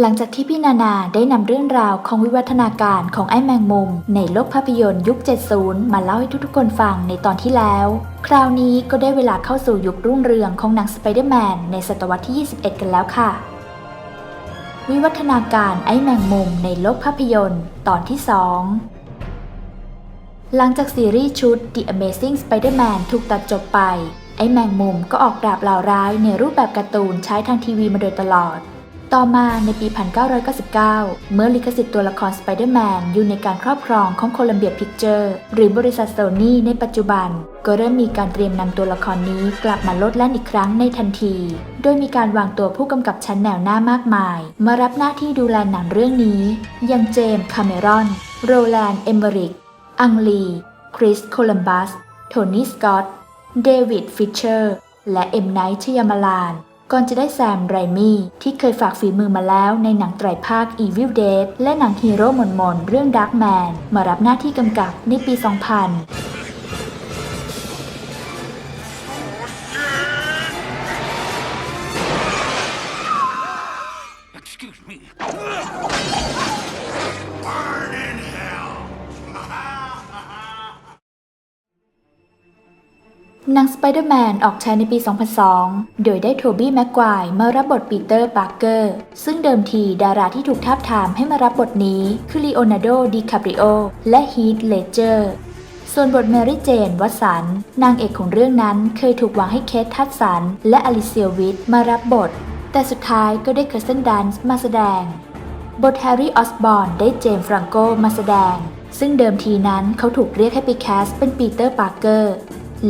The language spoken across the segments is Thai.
หลังจากที่พี่นานาได้นำเรื่องราวของวิวัฒนาการของไอ้แมงมุม ในโลกภาพยนตร์ยุค 70 มาเล่าให้ทุกๆคนฟังในตอนที่แล้ว คราวนี้ก็ได้เวลาเข้าสู่ยุครุ่งเรืองของหนังสไปเดอร์แมนในศตวรรษที่ 21 กันแล้วค่ะ วิวัฒนาการไอ้แมงมุมในโลกภาพยนตร์ ตอนที่ 2 หลังจากซีรีส์ชุด The Amazing Spider-Man ถูกตัดจบไป ไอ้แมงมุมก็ออกปราบเหล่าร้ายในรูปแบบการ์ตูนใช้ทางทีวีมาโดยตลอด ต่อมาในปี 1999 เมื่อลิขสิทธิ์ตัวละครสไปเดอร์แมนอยู่ในการครอบครองของโคลัมเบียพิกเจอร์หรือบริษัทโซนี่ในปัจจุบัน ก็เริ่มมีการเตรียมนำตัวละครนี้กลับมาลดแล่นอีกครั้งในทันที โดยมีการวางตัวผู้กำกับชั้นแนวหน้ามากมาย มารับหน้าที่ดูแลหนังเรื่องนี้ อย่างเจมส์ คาเมรอน โรแลนด์ เอมเบริก อังลี คริส โคลัมบัส โทนี่ สกอต เดวิด ฟิชเชอร์ และเอ็มไนท์ชยามาลาน ก่อนจะได้แซมไรมี่ที่เคยฝากฝีมือมาแล้วในหนังไตรภาค Evil Dead และหนังฮีโร่หมนๆเรื่อง Dark Man มารับหน้าที่กำกับในปี 2000 Excuse me. Burn in hell! หนัง Spider-Man ออกฉายในปี 2002 โดยได้โทบี้แม็กไกว์มารับบทปีเตอร์ปาร์เกอร์ ซึ่งเดิมทีดาราที่ถูกทาบทามให้มารับบทนี้คือลีโอนาร์โด ดิคาปริโอ และฮีท เลเจอร์ ส่วนบทแมรี่เจน วัตสัน นางเอกของเรื่องนั้นเคยถูกวางให้เคท ทัดสัน และอลิเซียวิทมารับบท แต่สุดท้ายก็ได้เคอร์เซนดันส์มาแสดง บทแฮร์รี่ ออสบอร์นได้เจมส์ฟรังโกมาแสดง ซึ่งเดิมทีนั้นเขาถูกเรียกให้ไปแคสเป็นปีเตอร์ ปาร์เกอร์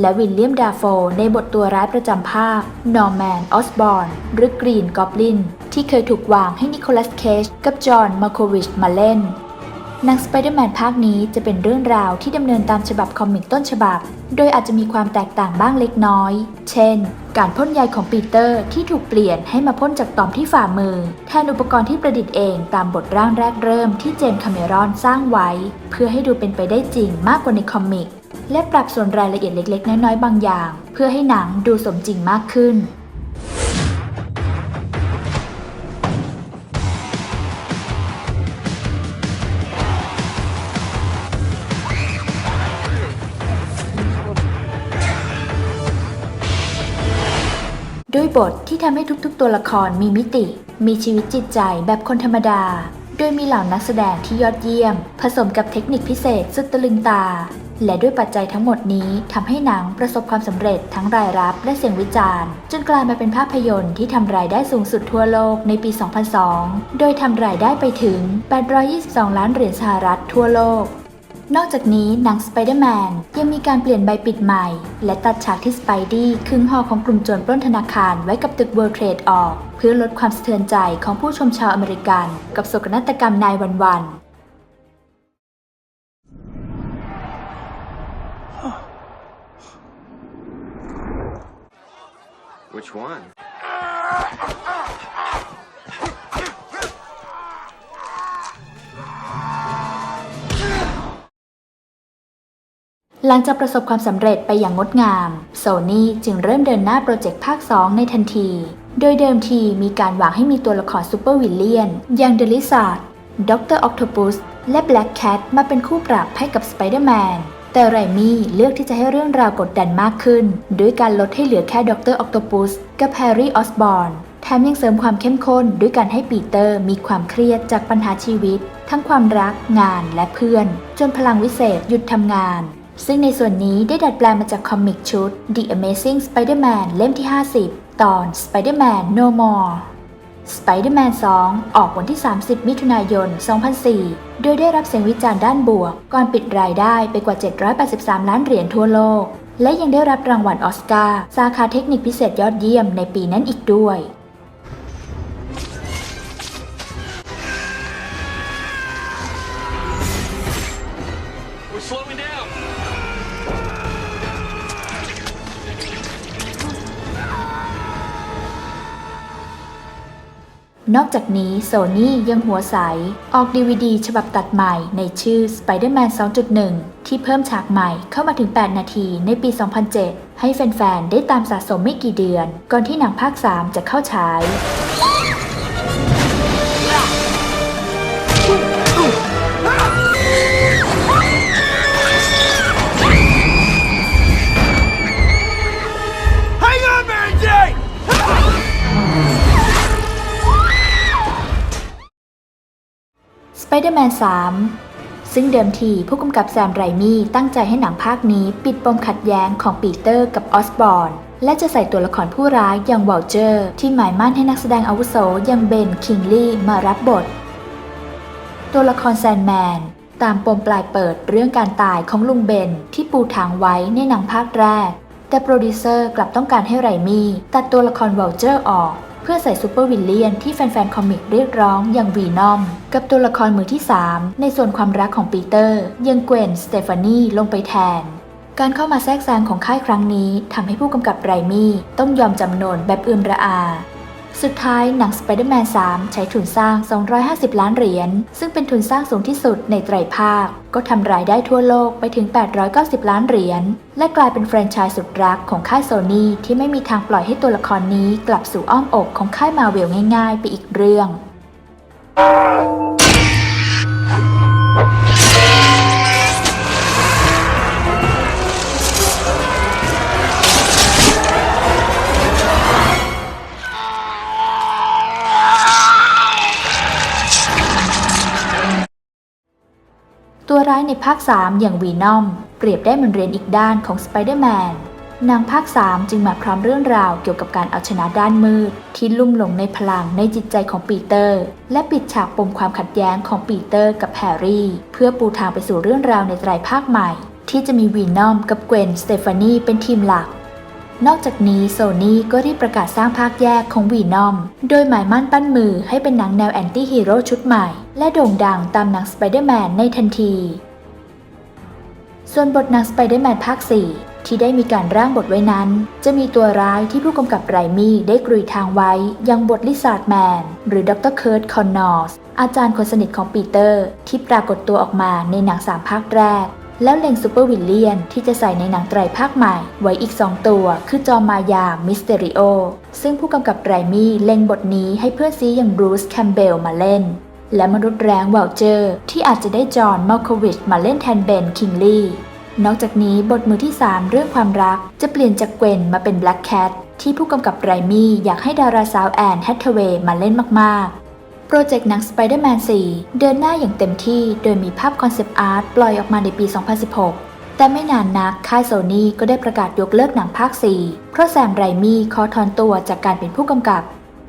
และวิลเลียมดาโฟในบทตัวร้ายประจำภาคนอร์แมน ออสบอร์น หรือกรีน กอบลิน ที่เคยถูกวางให้นิโคลัส เคจกับจอห์น มาโควิชมาเล่นหนังสไปเดอร์แมนภาคนี้จะเป็นเรื่องราวที่ดำเนินตามฉบับคอมิกต้นฉบับ โดยอาจจะมีความแตกต่างบ้างเล็กน้อย เช่น การพ่นใยของปีเตอร์ที่ถูกเปลี่ยนให้มาพ่นจากต่อมที่ฝ่ามือ แทนอุปกรณ์ที่ประดิษฐ์เองตามบทร่างแรกเริ่มที่เจมส์คาเมรอนสร้างไว้ เพื่อให้ดูเป็นไปได้จริงมากกว่าในคอมิก และปรับส่วนรายละเอียดเล็กๆ น้อยๆ บางอย่าง เพื่อให้หนังดูสมจริงมากขึ้น ด้วยบทที่ทำให้ทุกๆ ตัวละครมีมิติ มีชีวิตจิตใจแบบคนธรรมดา โดยมีเหล่านักแสดงที่ยอดเยี่ยม ผสมกับเทคนิคพิเศษสุดตะลึงตา และด้วยปัจจัยทั้งหมดนี้ทำให้หนังประสบความสำเร็จทั้งรายรับและเสียงวิจารณ์ จนกลายมาเป็นภาพยนตร์ที่ทำรายได้สูงสุดทั่วโลกในปี 2002 โดยทำรายได้ไปถึง 822 ล้านเหรียญสหรัฐทั่วโลก นอกจากนี้หนัง Spider-Man ยังมีการเปลี่ยนใบปิดใหม่ และตัดฉากที่สไปดี้ขึงหอของกลุ่มโจรปล้นธนาคารไว้กับตึก World Trade ออก เพื่อลดความสะเทือนใจของผู้ชมชาวอเมริกัน กับโศกนาฏกรรมนายวันๆ Which one? หลังจากประสบความสำเร็จไปอย่างงดงาม โซนี่จึงเริ่มเดินหน้าโปรเจกต์ภาค 2 ในทันที โดยเดิมทีมีการหวังให้มีตัวละครซูเปอร์วิลเลียน อย่างเดลิซาร์ดด็อกเตอร์ออคโตปัสและแบล็กแคทมาเป็นคู่ปรับให้กับสไปเดอร์แมนแต่ไรมี่เลือกที่จะให้เรื่องราวกดดันมากขึ้น ด้วยการลดให้เหลือแค่ด็อกเตอร์ออคโตปัสกับแฮร์รี่ออสบอร์นแถมยังเสริมความเข้มข้นด้วยการให้ปีเตอร์มีความเครียดจากปัญหาชีวิต ทั้งความรัก งานและเพื่อน จนพลังวิเศษหยุดทำงาน ซึ่งในส่วนนี้ได้ดัดแปลงมาจากคอมิกชุด The Amazing Spider-Man เล่มที่ 50 ตอน Spider-Man No More Spider-Man 2 ออกวันที่ 30 มิถุนายน 2004 โดยได้รับเสียงวิจารณ์ด้านบวก ก่อนปิดรายได้ไปกว่า 783 ล้านเหรียญทั่วโลก และยังได้รับรางวัลออสการ์ สาขาเทคนิคพิเศษยอดเยี่ยมในปีนั้นอีกด้วย นอกจากนี้โซนี่ยังหัวใส ออกดีวดีฉบับตัดใหม่ในชื่อ Spider-Man 2.1 ที่เพิ่มฉากใหม่เข้ามาถึง 8 นาทีในปี 2007 ให้แฟน ๆ ได้ตามสะสมไม่กี่เดือน ก่อนที่หนังภาค 3 จะเข้าฉาย น 3 ซึ่งเดิมทีผู้กำกับแซมไรมี่ตั้งใจให้หนังภาคนี้ปิดปมขัดแย้งของปีเตอร์กับออสบอร์นและจะใส่ตัวละครผู้ร้ายอย่างวอลเจอร์ ที่หมายมั่นให้นักแสดงอาวุโสอย่างเบนคิงลีย์มารับบท ตัวละครแซนแมนตามปมปลายเปิดเรื่องการตายของลุงเบนที่ปูทางไว้ในหนังภาคแรก แต่โปรดิวเซอร์กลับต้องการให้ไรมี่ตัดตัวละครวอลเจอร์ออก พื่อใส่ซูเปอร์วิลเลียนที่แฟนๆ คอมิกเรียกร้องอย่างวีนอม กับตัวละครมือที่ 3 ในส่วนความรักของปีเตอร์ ยังเกวนสเตฟานีลงไปแทน การเข้ามาแทรกแซงของค่ายครั้งนี้ทำให้ผู้กำกับไรมี่ต้องยอมจำนนแบบเอือมระอา สุดท้ายหนัง Spider-Man 3 ใช้ทุนสร้าง 250 ล้านเหรียญ ซึ่งเป็นทุนสร้างสูงที่สุดในไตรภาค ก็ทำรายได้ทั่วโลกไปถึง 890 ล้านเหรียญ และกลายเป็นแฟรนไชส์สุดรักของค่ายโซนี่ที่ไม่มีทางปล่อยให้ตัวละครนี้กลับสู่อ้อมอกของค่ายมาเวลง่ายๆ ไปอีกเรื่อง ในภาค 3 อย่างวีนอม เปรียบได้เหมือนเรียนอีกด้านของสไปเดอร์แมนนางภาค 3 จึงมาพร้อมเรื่องราวเกี่ยวกับการเอาชนะด้านมืด ที่ลุ่มหลงในพลังในจิตใจของปีเตอร์ และปิดฉากปมความขัดแย้งของปีเตอร์กับแฮร์รี่ เพื่อปูทางไปสู่เรื่องราวในไตรภาคใหม่ ที่จะมีวีนอมกับเกวนสเตฟานีเป็นทีมหลักนอกจากนี้โซนี่ก็รีบประกาศสร้างภาคแยกของวีนอม โดยหมายมั่นปั้นมือให้เป็นหนังแนวแอนตี้ฮีโร่ชุดใหม่ และโด่งดังตามหนังสไปเดอร์แมนในทันที ส่วนบทหนังสไปเดอร์แมนภาค 4 ที่ได้มีการร่างบทไว้นั้น จะมีตัวร้ายที่ผู้กำกับไรมี่ได้กรุยทางไว้ยังบทลิซาร์ดแมน หรือดรเคิร์ตคอนนอร์สอาจารย์คนสนิทของปีเตอร์ ที่ปรากฏตัวออกมาในหนังสามภาคแรก แล้วเล็งซูเปอร์วิลเลียนที่จะใส่ในหนังไตรภาคใหม่ ไว้อีก 2 ตัว คือจอมายามิสเตริโอซึ่งผู้กำกับไรมี่เล็งบทนี้ให้เพื่อนซีอย่างบรูซแคมเบลมาเล่น และมนุษย์แรงเวลเจอร์ ที่อาจจะได้จอห์นมัลโควิชมาเล่นแทนเบนคิงลีนอกจากนี้บทมือที่ 3 เรื่องความรัก จะเปลี่ยนจากเกวนมาเป็นแบล็กแคทที่ผู้กำกับไรมี่อยากให้ดาราสาวแอนแฮทเวย์มาเล่นมากๆ โปรเจกต์หนัง Spider-Man 4 เดินหน้าอย่างเต็มที่โดยมีภาพคอนเซปต์อาร์ตปล่อยออกมาในปี 2016 แต่ไม่นานนักค่ายโซนี่ก็ได้ประกาศยกเลิกหนังภาค 4 เพราะแซมไรมี่ขอถอนตัวจากการเป็นผู้กำกับ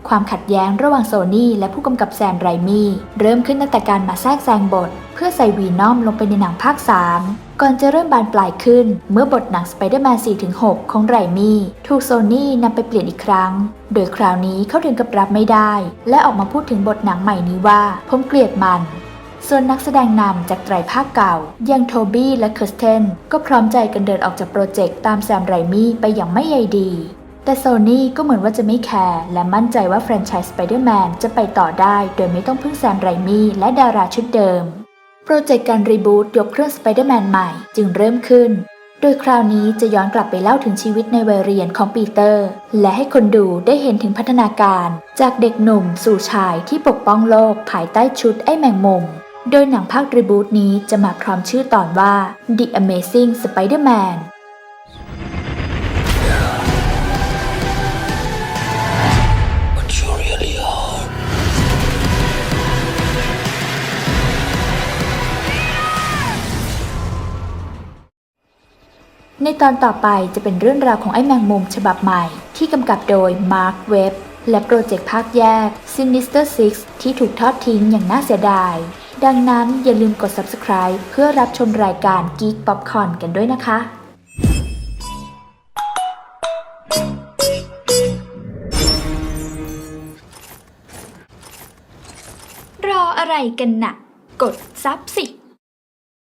ความขัดแย้งระหว่างโซนี่และผู้กำกับแซมไรมี่เริ่มขึ้นตั้งแต่การมาแทรกแซงบท เพื่อใส่วีนอมลงไปในหนังภาค 3ก่อนจะเริ่มบานปลายขึ้น เมื่อบทหนัง Spider-Man 4-6 ของไรมี่ ถูกโซนี่นำไปเปลี่ยนอีกครั้ง โดยคราวนี้เขาถึงกับรับไม่ได้ และออกมาพูดถึงบทหนังใหม่นี้ว่า ผมเกลียดมัน ส่วนนักแสดงนำจากไตรภาคเก่า อย่างโทบี้และเคิร์สเทน ก็พร้อมใจกันเดินออกจากโปรเจกต์ตามแซมไรมี่ไปอย่างไม่ใยดี แต่โซนี่ก็เหมือนว่าจะไม่แคร์และมั่นใจว่าแฟรนไชส์ Spider-Man จะไปต่อได้ โดยไม่ต้องพึ่งแซมไรมี่และดาราชุดเดิม โปรเจกต์การรีบูตยกเครื่อง Spider-Man ใหม่จึงเริ่มขึ้น โดยคราวนี้จะย้อนกลับไปเล่าถึงชีวิตในวัยเรียนของปีเตอร์ และให้คนดูได้เห็นถึงพัฒนาการ จากเด็กหนุ่มสู่ชายที่ปกป้องโลกภายใต้ชุดไอ้แมงมุมโดยหนังภาครีบูตนี้จะมาพร้อมชื่อตอนว่า The Amazing Spider-Man ในตอนต่อไปจะเป็นเรื่องราวของไอ้แมงมุมฉบับใหม่ ที่กำกับโดยมาร์คเว็บและโปรเจกต์ภาคแยก Sinister Six ที่ถูกทอดทิ้งอย่างน่าเสียดาย ดังนั้นอย่าลืมกด subscribe เพื่อรับชมรายการ Geek Popcorn กันด้วยนะคะรออะไรกันนะ่ะ กดซับสิ